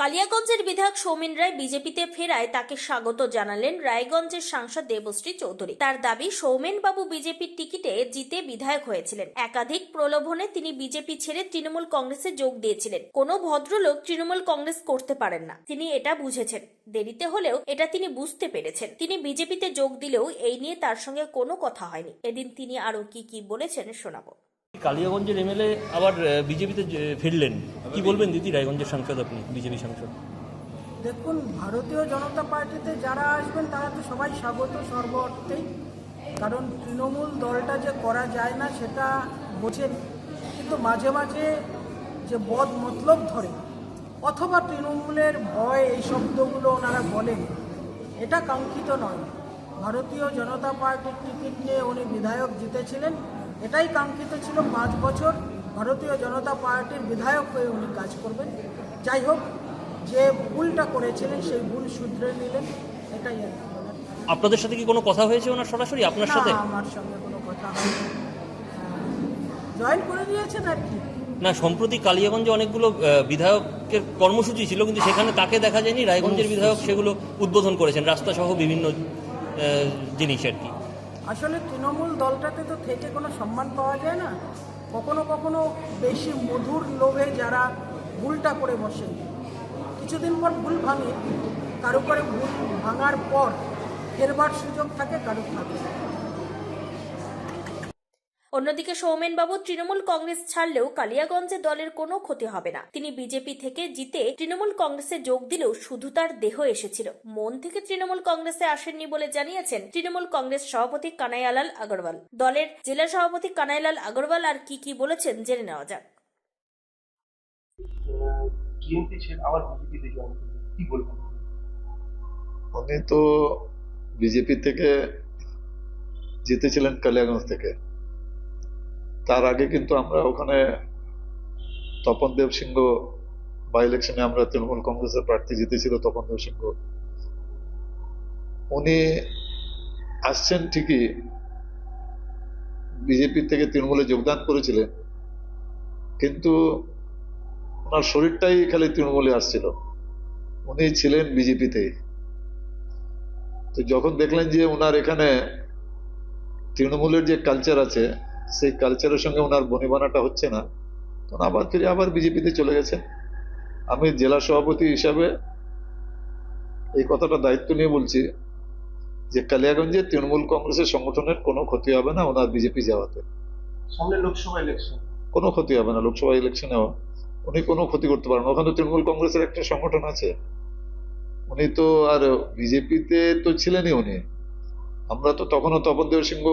কালিয়াগঞ্জের বিধায়ক সৌমেন রায় বিজেপিতে ফেরায় তাকে স্বাগত জানালেন রায়গঞ্জের সাংসদ দেবশ্রী চৌধুরী। তার দাবি সৌমেন বাবু বিজেপির টিকিটে জিতে বিধায়ক হয়েছিলেন। একাধিক প্রলোভনে তিনি বিজেপি ছেড়ে তৃণমূল কংগ্রেসে যোগ দিয়েছিলেন। কোনো ভদ্রলোক তৃণমূল কংগ্রেস করতে পারেন না। তিনি এটা বুঝেছেন। দেরিতে হলেও এটা তিনি বুঝতে পেরেছেন। তিনি বিজেপিতে যোগ দিলেও এই নিয়ে তার সঙ্গে কোনো কথা হয়নি। এদিন তিনি আরও কি কি বলেছেন শোনাবো। কালিয়াগঞ্জের এমএলএ আবার বিজেপিতে ফিরলেন। কি বলবেন দিদি রায়গঞ্জের সাংসদ আপনি বিজেপি সাংসদ? দেখুন ভারতীয় জনতা পার্টিতে যারা আসবেন তারা তো সবাই স্বাগত সর্ব অর্থেই কারণ তৃণমূল দলটা যে করা যায় না সেটা বোঝেন কিন্তু মাঝে মাঝে যে বদ মতলব ধরে অথবা তৃণমূলের ভয় এই শব্দগুলো ওনারা বলেন এটা কাঙ্ক্ষিত নয়। ভারতীয় জনতা পার্টির টিকিট নিয়ে উনি বিধায়ক জিতেছিলেন। এটাই কাঙ্ক্ষিত ছিল। পাঁচ বছর ভারতীয় জনতা পার্টির বিধায়ক হয়ে উনি কাজ করবেন। যাই হোক যে ভুলটা করেছিলেন সেই ভুল শুধরে নিলেন। এটাই আর আপনাদের সাথে কি কোনো কথা হয়েছে ওনার সরাসরি? আপনার সাথে? আমার সঙ্গে কোনো কথা হয়নি। জয়েন করে দিয়েছেন আর কি? না সম্প্রতি কালিয়াগঞ্জে অনেকগুলো বিধায়কের কর্মসূচি ছিল কিন্তু সেখানে তাকে দেখা যায়নি। রায়গঞ্জের বিধায়ক সেগুলো উদ্বোধন করেছেন রাস্তা সহ বিভিন্ন জিনিস আর কি। আসলে তৃণমূল দলটাতে তো থেকে কোনো সম্মান পাওয়া যায় না। কখনো কখনো বেশি মধুর লোভে যারা ভুলটা করে বসে। কিছুদিন পর ভুল ভাঙে। কারও করে ভুল ভাঙার পর ফেরবার সুযোগ থাকে, কারও থাকে। অন্যদিকে সৌমেনবাবু তৃণমূল কংগ্রেস ছাড়লেও কালিয়াগঞ্জে দলের কোনো ক্ষতি হবে না। তিনি বিজেপি থেকে জিতে তৃণমূল কংগ্রেসে যোগ দিলেও শুধু তার দেহ এসেছিল। মন থেকে তৃণমূল কংগ্রেসে আসেননি বলে জানিয়েছেন তৃণমূল কংগ্রেস সভাপতি কানাইয়ালাল আগরওয়াল। দলের জেলা সভাপতি কানাইলাল আগরওয়াল আর কি কি বলেছেন জেনে নেওয়া যাক। উনি তো বিজেপি থেকে জিতেছিলেন কালিয়াগঞ্জ থেকে। তার আগে কিন্তু আমরা ওখানে তপন দেব সিংহ বাই ইলেকশনে আমরা তৃণমূল কংগ্রেসের প্রার্থী জিতেছিল তপন দেব সিংহ। উনি আসছেন ঠিকই বিজেপি থেকে তৃণমূলে যোগদান করেছিলেন, কিন্তু ওনার শরীরটাই খালি তৃণমূলে আসছিল। উনি ছিলেন বিজেপিতেই তো যখন দেখলেন যে ওনার এখানে তৃণমূলের যে কালচার আছে সেই কালচারের সঙ্গে ওনার বনিবানাটা হচ্ছে না। তখন আবার ফিরে আবার বিজেপিতে চলে গেছেন আমি জেলা সভাপতি হিসাবে এই কথাটা দায়িত্ব নিয়ে বলছি যে কালিয়াগঞ্জে তৃণমূল কংগ্রেসের সংগঠনের কোনো ক্ষতি হবে না ওনার বিজেপি যাওয়াতে। সামনে লোকসভা ইলেকশন কোনো ক্ষতি হবে না লোকসভা ইলেকশনেও উনি কোনো ক্ষতি করতে পারেন ওখানে তো তৃণমূল কংগ্রেসের একটা সংগঠন আছে। উনি তো আর বিজেপিতে তো ছিলেনই উনি। আমরা তো তখনও তপন দেব সিংহ